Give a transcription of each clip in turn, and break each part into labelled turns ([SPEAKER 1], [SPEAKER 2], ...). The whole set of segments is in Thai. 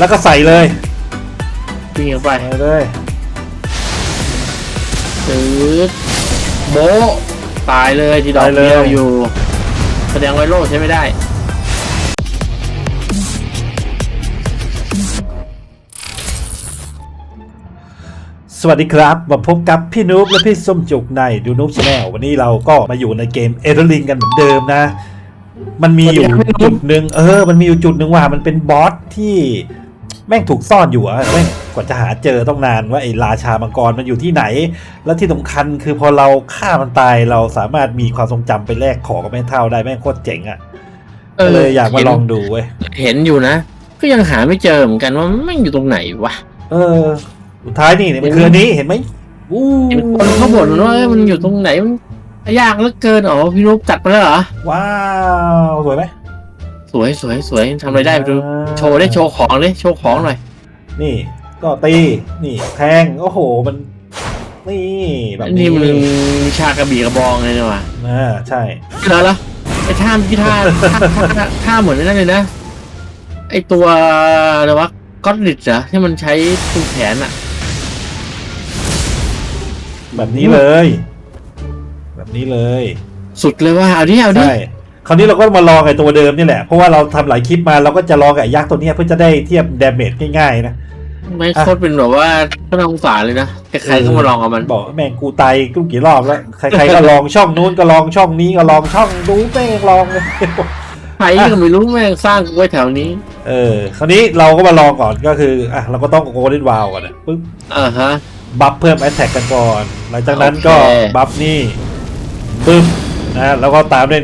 [SPEAKER 1] แล้วก็ใส่เลย
[SPEAKER 2] วิ่งเข้าไป
[SPEAKER 1] ใส่เลย
[SPEAKER 2] ตืดโบะตายเลยที่ดอกเดียวอยู่ แสดงไวโรดใช้ไม่ได้
[SPEAKER 1] สวัสดีครับ มาพบกับพี่นุ๊กและพี่ส้มจุกในดูนุ๊กชาแนลวันนี้เราก็มาอยู่ในเกมเอเดอร์ลิงกันเหมือนเดิมนะ มันมีอยู่
[SPEAKER 2] สวัสดีครับพี่นุ๊ก
[SPEAKER 1] จุดหนึ่งเออ มันมีอยู่จุดหนึ่งว่ามันเป็นบอสที่ แม่งถูกซ่อนอยู่อะแม่งกว่าจะหาเจอต้องนานว่าไอ้ราชามังกรมันอยู่ที่ไหน แล้วที่สำคัญคือพอเราฆ่ามันตายเราสามารถมีความทรงจำไปแลกของกับแม่เท่าได้แม่งโคตรเจ๋งอะก็เลยอยากมาลองดูเว้ย
[SPEAKER 2] เห็นอยู่นะ ก็ยังหาไม่เจอเหมือนกันว่ามันอยู่ตรงไหนวะ
[SPEAKER 1] เออสุดท้ายนี่เนี่ยมันคืออันนี้เห็นไหมอู้
[SPEAKER 2] เห็นคนเขาบ่นว่าเอ้ยมันอยู่ตรงไหนมันยากเหลือเกินอ๋อพี่นุ๊กจัดไปแล้วเหรอ
[SPEAKER 1] ว้าวสวยไหม
[SPEAKER 2] สวยสวยสวยทำอะไรได้ไปดูโชว์ได้โชว์ของเลยโชว์ของหน่อย
[SPEAKER 1] นี่ ก็ตีนี่แทงโอ้โหมันนี่แบบ
[SPEAKER 2] นี่มันวิชากระบี่กระบองเลยนี่หว่า
[SPEAKER 1] อ่าใช่
[SPEAKER 2] แล้วล่ะไอ้ท่าที่ท่าท่าท่าท่าเหมือนนั่นเลยนะไอ้ตัวอะไรวะก็อดลิดเหรอที่มันใช้ตูแขนอะ
[SPEAKER 1] แบบนี้เลย แบบนี้เลย
[SPEAKER 2] สุดเลยว่าเอาดิเอาดิ
[SPEAKER 1] ใช่ คราวนี้เราก็มาลองไอ้ตัวเดิมนี่แหละ เพราะว่าเราทำหลายคลิปมาเราก็จะลองกับไอ้ยักษ์ตัวเนี้ยเพื่อจะได้เทียบดาเมจง่ายๆนะ
[SPEAKER 2] ไม่โคตรเป็นแบบว่าก็น่าสงสารเลยนะใครๆก็มาลองกับมัน
[SPEAKER 1] บอกแม่งกูตายกูกี่รอบแล้วใครๆก็ลองช่องนู้นก็ลองช่องนี้ก็ลองช่องนู้นแม่งลองเลย
[SPEAKER 2] ใครก็ไม่รู้แม่งสร้างกูไว้แถวนี้
[SPEAKER 1] เออ คราวนี้เราก็มาลองก่อนก็คืออะเราก็ต้องโกลเด้นวาวก่อนนะปึ๊บ
[SPEAKER 2] อ่าฮะ
[SPEAKER 1] บัฟเพิ่มแอตแทกกันก่อน หลังจากนั้น
[SPEAKER 2] โอเค
[SPEAKER 1] ก็บัฟนี่ปึ๊บนะแล้วก็ตามด้วย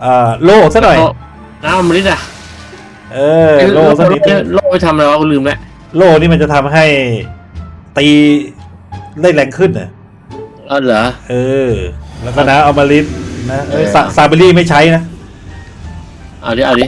[SPEAKER 1] เอ่อโล่ซะหน่อย
[SPEAKER 2] อ้าวมันนิดอะ
[SPEAKER 1] เออโล่สักนิดนึง
[SPEAKER 2] โล่ไปทำอะไรวะกูลืมแล้ว
[SPEAKER 1] โล่นี่มันจะทำให้ตีได้แรงขึ้นน่ะ
[SPEAKER 2] เออเหรอ
[SPEAKER 1] เออ แล้วก็นะเอามาลิสนะเอ้ย
[SPEAKER 2] เออ
[SPEAKER 1] ซาซาเบอรี่ไม่ใช้นะ
[SPEAKER 2] เอาดิเอาดิ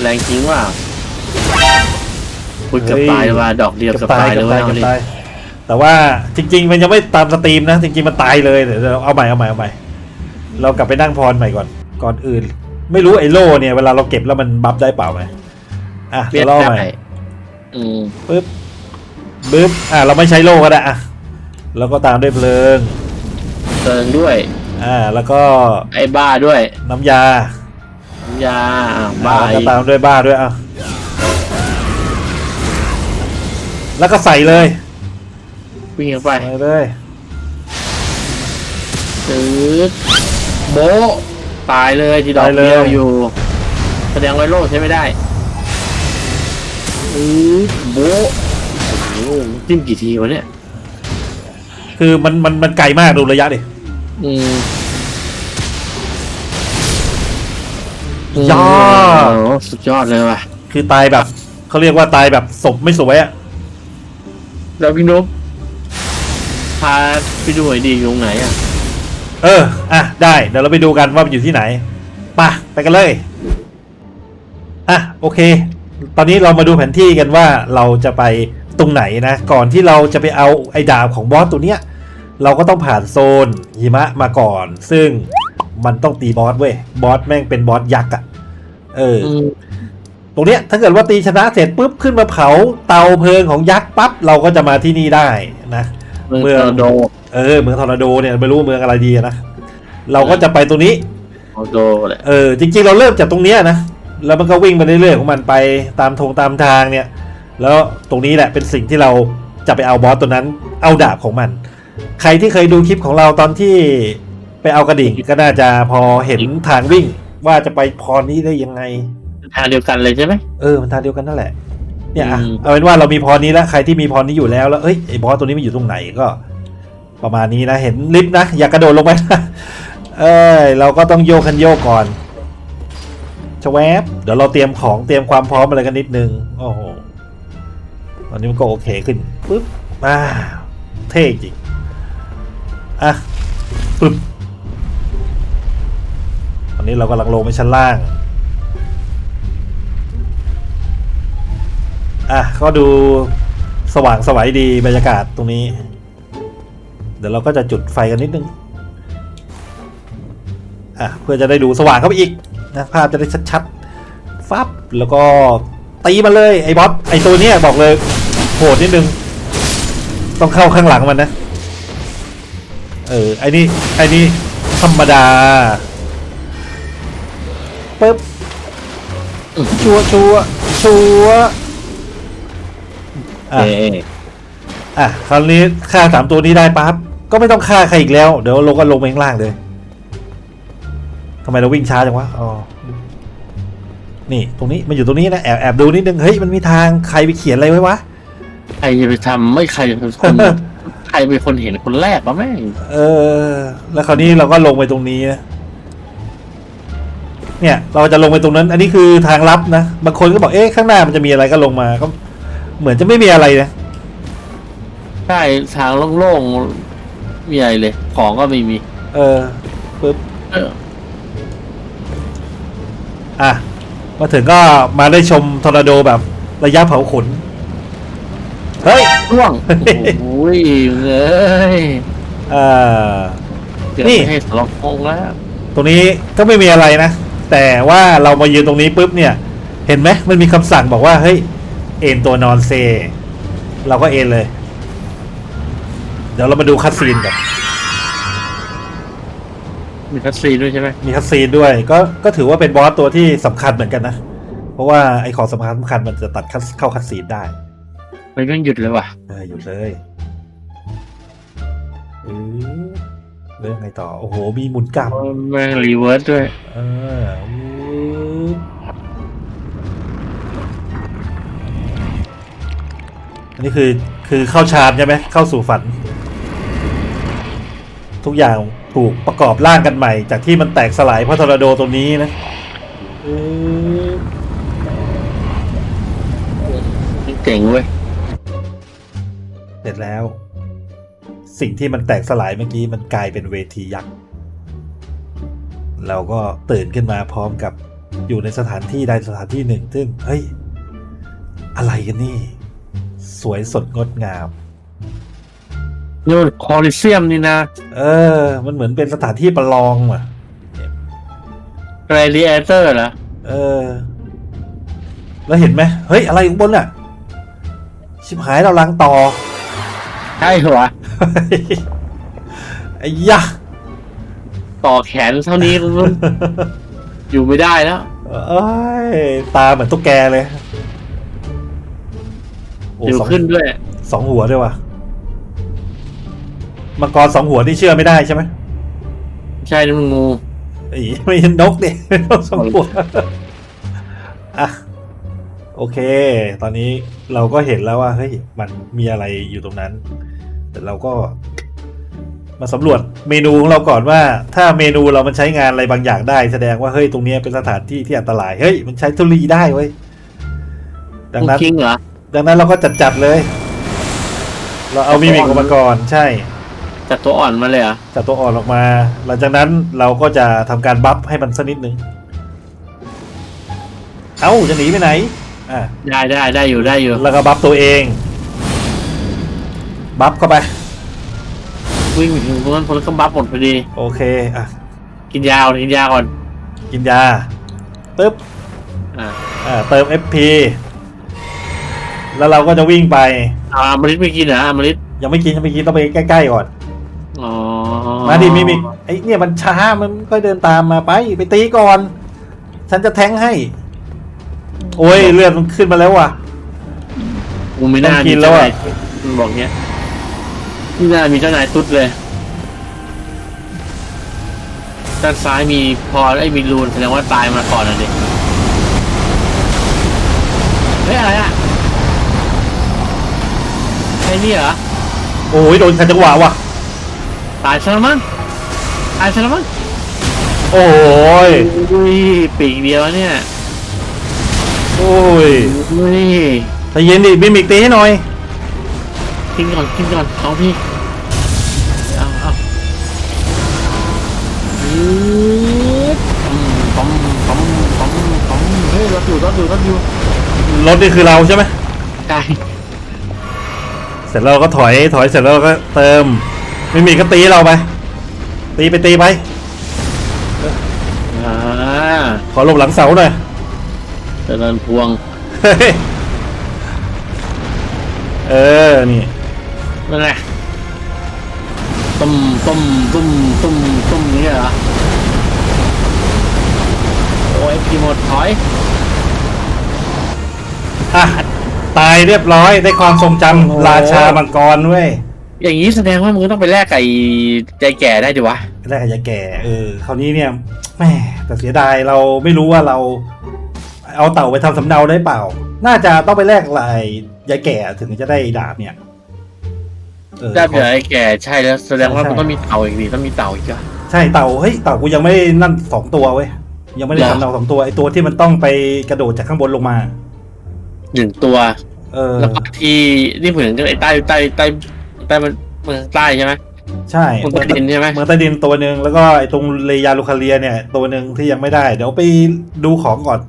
[SPEAKER 2] แรงจริงว่าคุยเกับตายเลยว่าดอกเดียวเกับตายเลยว่า
[SPEAKER 1] เกื
[SPEAKER 2] เอา
[SPEAKER 1] อบ
[SPEAKER 2] ดิ
[SPEAKER 1] ตายแต่ว่าจริง ๆ มันยังไม่ตามสตรีมนะ จริงๆมันตายเลยเดี๋ยวเราเอาใหม่เอาใหม่เอาใหม่เรากลับไปนั่งพรใหม่ก่อน ก่อนอื่น ไม่รู้ไอ้โล่เนี่ยเวลาเราเก็บแล้วมันบัฟได้เปล่าไหมอะ
[SPEAKER 2] เปลี่ย
[SPEAKER 1] เรา
[SPEAKER 2] น
[SPEAKER 1] เล่าใหม่
[SPEAKER 2] ได้อืม
[SPEAKER 1] ปึ๊บปึ๊บอะเราไม่ใช้โล่ก็ได้อะแล้วก็ตามด้วยเพลิง
[SPEAKER 2] เติงด้วย
[SPEAKER 1] อ่า แล้วก็
[SPEAKER 2] ไอ้บ้าด้วย
[SPEAKER 1] น้ำยา
[SPEAKER 2] น้ำยาอะบ้า
[SPEAKER 1] อะแล้ว
[SPEAKER 2] อี
[SPEAKER 1] ก็
[SPEAKER 2] ก
[SPEAKER 1] ตามด้วยบ้าด้วยอะแล้วก็ใส่เลย
[SPEAKER 2] วิ่งเข้าไป
[SPEAKER 1] ใส่เลย
[SPEAKER 2] ตืดโบะ ตายเลยที่ดอกเดียวอยู่ แสดงไวโรดใช้ไม่ได้อือโบะโอ้โหจิ้มกี่ทีวะเนี่ย
[SPEAKER 1] คือมันมันมันไกลมากดูระยะดิ
[SPEAKER 2] อืม
[SPEAKER 1] ยอด
[SPEAKER 2] โอ้โหสุดยอดเลยว่ะ
[SPEAKER 1] คือตายแบบเขาเรียกว่าตายแบบศพไม่สวยอะ
[SPEAKER 2] แล้วพี่นุ๊กพาไปดูหน่อยดีอยู่ตรงไหนอะ
[SPEAKER 1] เออ อะ ได้ เดี๋ยวเราไปดูกันว่ามันอยู่ที่ไหนไป่ะไปกันเลย อะ โอเค ตอนนี้เรามาดูแผนที่กันว่าเราจะไปตรงไหนนะ ก่อนที่เราจะไปเอาไอ้ดาบของบอสตัวเนี้ย เราก็ต้องผ่านโซนหิมะมาก่อน ซึ่งมันต้องตีบอสเว้ย บอสแม่งเป็นบอสยักษ์อะเออ
[SPEAKER 2] อืม
[SPEAKER 1] ตรงเนี้ยถ้าเกิดว่าตีชนะเสร็จปุ๊บขึ้นมาเผาเตาเพลิงของยักษ์ปั๊บเราก็จะมาที่นี่ได้นะ
[SPEAKER 2] เมือง
[SPEAKER 1] เมือง
[SPEAKER 2] ทอร์นาโด
[SPEAKER 1] เออเมืองทอร์นาโดเนี่ยไม่รู้ว่าเมืองอะไรดีอะนะเราก็จะไปตรงนี้
[SPEAKER 2] ทอร์นาโดแหละ
[SPEAKER 1] เออจริง ๆ เราเริ่มจากตรงเนี้ยนะแล้วมันก็วิ่งไปเรื่อยๆของมันไปตามทงตามทางเนี่ย แล้วตรงนี้แหละเป็นสิ่งที่เราจะไปเอาบอสตัวนั้น เอาดาบของมัน ใครที่เคยดูคลิปของเราตอนที่ไปเอากระดิ่งก็น่าจะพอเห็นทางวิ่งว่าจะไปพรนี้ได้ยังไง
[SPEAKER 2] ทางเดียวกันเลยใช่ไหม
[SPEAKER 1] เออมันทางเดียวกันนั่นแหละเนี่ยอะ
[SPEAKER 2] อืม
[SPEAKER 1] เอาเป็นว่าเรามีพรนี้แล้วใครที่มีพรนี้อยู่แล้วแล้วเอ้ยไอ้บอสตัวนี้มันอยู่ตรงไหนก็ ประมาณนี้นะเห็นลิฟต์นะ อย่ากระโดดลงไปนะเอ้ยเราก็ต้องโยกคันโยกก่อนชแวบเดี๋ยวเราเตรียมของเตรียมความพร้อมอะไรกันนิดนึงโอ้โหตอนนี้มันก็โอเคขึ้นปึ๊บอ่าเท่จริงอะปึ๊บตอนนี้เรากำลังลงไปชั้นล่างอะก็ดูสว่างสวัยดีบรรยากาศตรงนี้ ดี๋ยวเราก็จะจุดไฟกันนิดนึงอะเพื่อจะได้ดูสว่างเข้าไปอีกนะภาพจะได้ชัดๆฟับแล้วก็ตีมาเลยไอ้บอสไอ้ตัวเนี้ยบอกเลยโหดนิดนึง ต้องเข้าข้างหลังมันนะ เออไอ้นี่ไอ้นี่ธรรมดาปึ๊บชัวร์ชัวร์ชัวร์อะ
[SPEAKER 2] เอ๊ะ
[SPEAKER 1] อะคราวนี้ฆ่าสามตัวนี้ได้ปั๊บ ก็ไม่ต้องฆ่าใครอีกแล้ว เดี๋ยวลงก็ลงไปข้างล่างเลยทำไมเราวิ่งช้าจังวะอ๋อนี่ตรงนี้มันอยู่ตรงนี้นะแอบแอบดูนิดนึงเฮ้ยมันมีทางใครไปเขียนอะไรไว้วะ
[SPEAKER 2] ใครจะไปทำไม่ใครจะเป็นคน ใครเป็นคนเห็นคนแรกวะแม่ง
[SPEAKER 1] เออ แล้วคราวนี้เราก็ลงไปตรงนี้นะเนี่ย เราจะลงไปตรงนั้น อันนี้คือทางลับนะบางคนก็บอกเอ๊ะข้างหน้ามันจะมีอะไรก็ลงมาก็ เหมือนจะไม่มีอะไรนะ
[SPEAKER 2] ใช่ทางโล่งๆ มีอะไรเลย ของก็ไม่มี
[SPEAKER 1] เออปึ๊บ
[SPEAKER 2] เออ
[SPEAKER 1] อะมาถึงก็มาได้ชมทอร์นาโดแบบระยะเผาขน เฮ้ย
[SPEAKER 2] ร่วง โอ้ยเอ้ย
[SPEAKER 1] อ่า
[SPEAKER 2] เกือบ
[SPEAKER 1] นี่
[SPEAKER 2] ไม่ให้สองคงแล้ว
[SPEAKER 1] ตรงนี้ก็ไม่มีอะไรนะ แต่ว่าเรามายืนตรงนี้ปุ๊บเนี่ย เห็นไหมมันมีคำสั่งบอกว่า เฮ้ย เอ็นตัวนอนเซ เราก็เอ็นเลย เดี๋ยวเรามาดูคัดซีนกัน
[SPEAKER 2] มีคัสซีนด้วยใช่ไหม
[SPEAKER 1] มีคัดซีนด้วย ก็ก็ถือว่าเป็นบอสตัวที่สำคัญเหมือนกันนะ เพราะว่าไอ้ของสำคัญสำคัญมันจะตัดคัดเข้าคัดซีนได้
[SPEAKER 2] ไม่ต้องหยุดเลยว่ะ
[SPEAKER 1] เออหยุดเลยอือเรื่องไงต่อ โอ้โห มีหมุนกลับ
[SPEAKER 2] แม่งรีเวิร์สด้วย
[SPEAKER 1] เอออู้อันนี้คือ คือเข้าฌานใช่ไหมเข้าสู่ฝัน ทุกอย่างถูกประกอบร่างกันใหม่ จากที่มันแตกสลายเพราะทอร์นาโดตรงนี้นะอือ
[SPEAKER 2] เจ๋งเว้ย
[SPEAKER 1] เสร็จแล้ว สิ่งที่มันแตกสลายเมื่อกี้มันกลายเป็นเวทียักษ์เราก็ตื่นขึ้นมาพร้อมกับอยู่ในสถานที่ใดสถานที่หนึ่ง ซึ่งเฮ้ย อะไรกันนี่ สวยสดงดงาม
[SPEAKER 2] นี่มันคอลิเซียมนี่นะ
[SPEAKER 1] เออ มันเหมือนเป็นสถานที่ประลองว่ะ
[SPEAKER 2] แกรดิเอเตอร์เหรอ
[SPEAKER 1] เออ แล้วเห็นไหมเฮ้ย อะไรข้างบนน่ะ ชิบหายเราลังต่อ
[SPEAKER 2] ใช่เหรอ
[SPEAKER 1] ไอ้ยะ
[SPEAKER 2] ต่อแขนเท่านี้มันอยู่ไม่ได้แล้ว
[SPEAKER 1] เอ้ย ตาเหมือนตุ๊กแกเลย โอ้
[SPEAKER 2] อยู่
[SPEAKER 1] สอง
[SPEAKER 2] ขึ้นด้วย
[SPEAKER 1] สองหัวด้วยว่ะมังกรสองหัวนี่เชื่อไม่ได้ใช่ไหม
[SPEAKER 2] ใช่นี่มันงู
[SPEAKER 1] ไอ้ไม่ใช่นกเนี่ยนกสองหัวอะโอเค ตอนนี้เราก็เห็นแล้วว่าเฮ้ยมันมีอะไรอยู่ตรงนั้น แต่เราก็ มาสำรวจเมนูของเราก่อนว่า ถ้าเมนูเรามันใช้งานอะไรบางอย่างได้ แสดงว่าเฮ้ยตรงเนี้ยเป็นสถานที่ที่อันตรายเฮ้ยมันใช้ทุลีได้เว้ยดังนั้น
[SPEAKER 2] คิงเหรอ
[SPEAKER 1] ดังนั้นเราก็จัดจัดๆเลย เราเอามิมิกออกมาก่อนใช่
[SPEAKER 2] จัดตัวอ่อนมาเลยเหรอ
[SPEAKER 1] จัดตัวอ่อนออกมา หลังจากนั้นเราก็จะทำการบัฟให้มันสักนิดนึง เอ้าจะหนีไปไหนอะ
[SPEAKER 2] ได้ได้ได้อยู่ได้อยู่
[SPEAKER 1] แล้วก็บัฟตัวเอง บัฟเข้าไป
[SPEAKER 2] วิ่งไปถึงตรงนั้นคนก็บัฟหมดพอดี
[SPEAKER 1] โอเคอะ
[SPEAKER 2] กินยาก่อนกินยาก่อน
[SPEAKER 1] กินยาปึ๊บ
[SPEAKER 2] อ่า
[SPEAKER 1] อ่าเติม FP แล้วเราก็จะวิ่งไป
[SPEAKER 2] เอาอมฤตไม่กินเหรออมฤต
[SPEAKER 1] ยังไม่กินยังไม่กินต้องไปใกล้ๆก่อน
[SPEAKER 2] อ๋อ
[SPEAKER 1] มาดิมิมิกไอ้เนี่ยมันช้ามันค่อยเดินตามมาไปไปตีก่อน ฉันจะแทงให้ โอ้ยเลือดมันขึ้นมาแล้วว่ะ
[SPEAKER 2] กูไม่น่า
[SPEAKER 1] ต้องกินแล้วอะ
[SPEAKER 2] มีเจ้านายมันบอกเนี้ยนี่น่ามีเจ้านายตุ๊ดเลย ด้านซ้ายมีพอไอ้ยมีรูนแสดงว่าตายมาก่อนอะดิเฮ้ยอะไรอะไอ้นี่เหรอ
[SPEAKER 1] โอ้ยโดนขัดจังหวะว่ะ
[SPEAKER 2] ตายซะแล้วมั้ง ตายซะแล้วมั้ง
[SPEAKER 1] โอ้ย
[SPEAKER 2] อุ้ยปีกเดียวเนี่ย
[SPEAKER 1] โอ้ย
[SPEAKER 2] อุ้ย
[SPEAKER 1] ใจเย็นดิมิมิกตีให้หน่อย
[SPEAKER 2] กินก่อนกินก่อนเอาพี่ เอาเอาอืดอืมปั๊มปั๊มปั๊มปั๊มเฮ้ยรถอยู่รถอยู่รถอยู่
[SPEAKER 1] รถนี่คือเราใช่ไหม
[SPEAKER 2] ใช่
[SPEAKER 1] เสร็จแล้วเราก็ถอยถอยเสร็จแล้วเราก็เติมมิมิกก็ตีเราไป ตีไปตีไป
[SPEAKER 2] อ่า
[SPEAKER 1] ขอหลบหลังเสาหน่อย
[SPEAKER 2] เจริญพวง
[SPEAKER 1] เฮ้ยเออ นี่
[SPEAKER 2] นั่นไงตุ้มตุ้มตุ้มตุ้มตุ้มนี่เหรอ โอ้ยพีหมดถอย
[SPEAKER 1] อะ ตายเรียบร้อยได้ความทรงจำราชามังกรเว้ย
[SPEAKER 2] อย่างนี้แสดงว่ามึงต้องไปแลกไก่ใจแก่ได้ดิวะ
[SPEAKER 1] แรกจะแก่เออคราวนี้เนี่ยแหม่แต่เสียดายเราไม่รู้ว่าเราเอาเต่าไปทำสำเนาได้เปล่า น่าจะต้องไปแลกลายยายแก่ถึงจะได้ดาบเนี่ยเออ
[SPEAKER 2] ได้เผื่อไอ้แก่ใช่แล้วแสดงว่า
[SPEAKER 1] ใช่
[SPEAKER 2] มันต้องมีเต่าอีกดิต้องมีเต่าอีกอะ
[SPEAKER 1] ใช่เต่าเฮ้ยเต่ากูยังไม่ได้นั่นสองตัวเว้ยยังไม่ได้
[SPEAKER 2] เหรอ
[SPEAKER 1] ทำเต่าสองตัวไอตัวที่มันต้องไปกระโดดจากข้างบนลงมา
[SPEAKER 2] หนึ่งตัว
[SPEAKER 1] เออ
[SPEAKER 2] แล้วก็ที่นี่เหมือนกับไอ้ใต้ใต้ใต้ใต้มันเมืองใต้ใช่ไหม
[SPEAKER 1] ใช่
[SPEAKER 2] เมืองใต้ดินใช่ไหม
[SPEAKER 1] เมืองใต้ดินตัวหนึ่งแล้วก็ไอตรงเลยาลูคาเลียเนี่ย ตัวหนึ่งที่ยังไม่ได้ เดี๋ยวไปดูของก่อน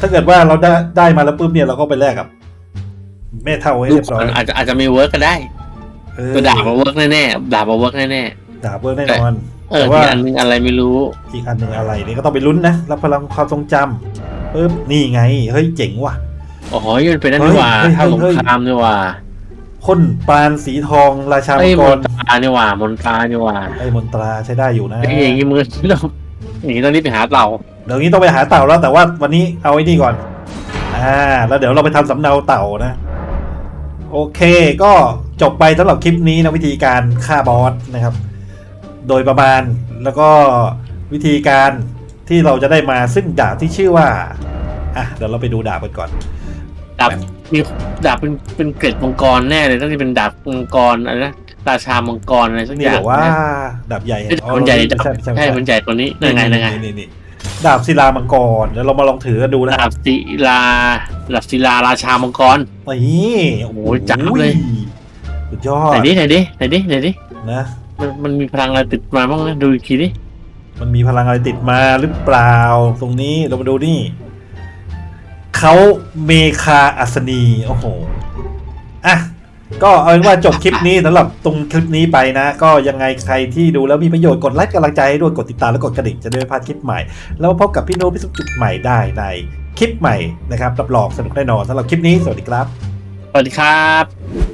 [SPEAKER 1] ถ้าเกิดว่าเราได้ได้มาแล้วปุ๊บเนี่ยเราก็ไปแลกกับแม่เท่าให้
[SPEAKER 2] ลู
[SPEAKER 1] เรี
[SPEAKER 2] ก
[SPEAKER 1] ยบร้อย
[SPEAKER 2] อาจจะอาจจะมีเวิร์กก็ได้
[SPEAKER 1] เออ
[SPEAKER 2] ตัวดาบมาเวิร์กแน่ๆดาบมาเวิร์กแน่
[SPEAKER 1] ดาบเวิร์กแน่นอน
[SPEAKER 2] ๆเออ
[SPEAKER 1] แต่ว่า
[SPEAKER 2] ที่อันนึงอะไรไม่รู้
[SPEAKER 1] อีกอันหนึ่งอะไรนี่ก็ต้องไปลุ้นนะรับพลังความทรงจำปึ๊บนี่ไงเฮ้ยเจ๋งว่ะ
[SPEAKER 2] โอ้โหมันเป็นนั่นนี่หว่า
[SPEAKER 1] เฮ้ยเฮ้ย
[SPEAKER 2] ท่าสง
[SPEAKER 1] เฮ้ย
[SPEAKER 2] ครามนี่หว่า
[SPEAKER 1] พ่นปานสีทองราชา
[SPEAKER 2] ไอ้
[SPEAKER 1] มัง
[SPEAKER 2] ย
[SPEAKER 1] ก
[SPEAKER 2] ม
[SPEAKER 1] ร
[SPEAKER 2] นตรานี่หว่ามนตรานี่หว่า
[SPEAKER 1] ไอ้มนตราใช้ได้อยู่นะ
[SPEAKER 2] ไอ้อย่างงี้มือเราอย่างงี้ต้องรีบไปหาเต่า
[SPEAKER 1] เดี๋ยวนี้ต้องไปหาเต่าแล้วแต่ว่าวันนี้เอาไอ้นี่ก่อน อ่า แล้วเดี๋ยวเราไปทำสำเนาเต่านะ โอเค ก็จบไปสำหรับคลิปนี้นะวิธีการฆ่าบอสนะครับ โดยประมาณแล้วก็วิธีการที่เราจะได้มาซึ่งดาบที่ชื่อว่า อะเดี๋ยวเราไปดูดาบกันก่อน
[SPEAKER 2] ดาบมีดาบเป็นเป็นเกร็ดมังกรแน่เลยต้องเป็นดาบมังกรอะไรนะราชามังกรอะไรสักอ
[SPEAKER 1] นี่
[SPEAKER 2] ย่าง
[SPEAKER 1] บอกว่า
[SPEAKER 2] นะ
[SPEAKER 1] ดาบใหญ่
[SPEAKER 2] เอ้ยมันใหญ่ดาบ
[SPEAKER 1] ไม่ใช่ไม่ใช่
[SPEAKER 2] ใช่
[SPEAKER 1] ไม่
[SPEAKER 2] มัน
[SPEAKER 1] ใช่
[SPEAKER 2] ใหญ่กว่านี้นั่นไงนั่นไง
[SPEAKER 1] นี่นี่ดาบศิลามังกรเดี๋ยวเรามาลองถือกันดูนะ
[SPEAKER 2] ดาบศิลาดาบศิลาราชามังกร
[SPEAKER 1] นี่โอ้
[SPEAKER 2] โอ้ยจับเลย
[SPEAKER 1] สุดยอด
[SPEAKER 2] ไหนดิไหนดิไหนดิไหนดิ
[SPEAKER 1] นะ
[SPEAKER 2] มันมันมีพลังอะไรติดมาบ้างนะดูอีกทีดิ
[SPEAKER 1] มันมีพลังอะไรติดมาหรือเปล่า ตรงนี้เรามาดูนี่ เขาเมคาอัศนี โอ้โห อะ ก็เอาเป็นว่าจบคลิปนี้สำหรับตรงคลิปนี้ไปนะ ก็ยังไงใครที่ดูแล้วมีประโยชน์กดไลค์กำลังใจให้ด้วยกดติดตามและกดกระดิ่งจะได้ไม่พลาดคลิปใหม่ แล้วพบกับพี่โน้ตพิสุทธิ์จุดใหม่ได้ในคลิปใหม่นะครับรับรองสนุกแน่นอนสำหรับคลิปนี้สวัสดีครับ
[SPEAKER 2] สวัสดีครับ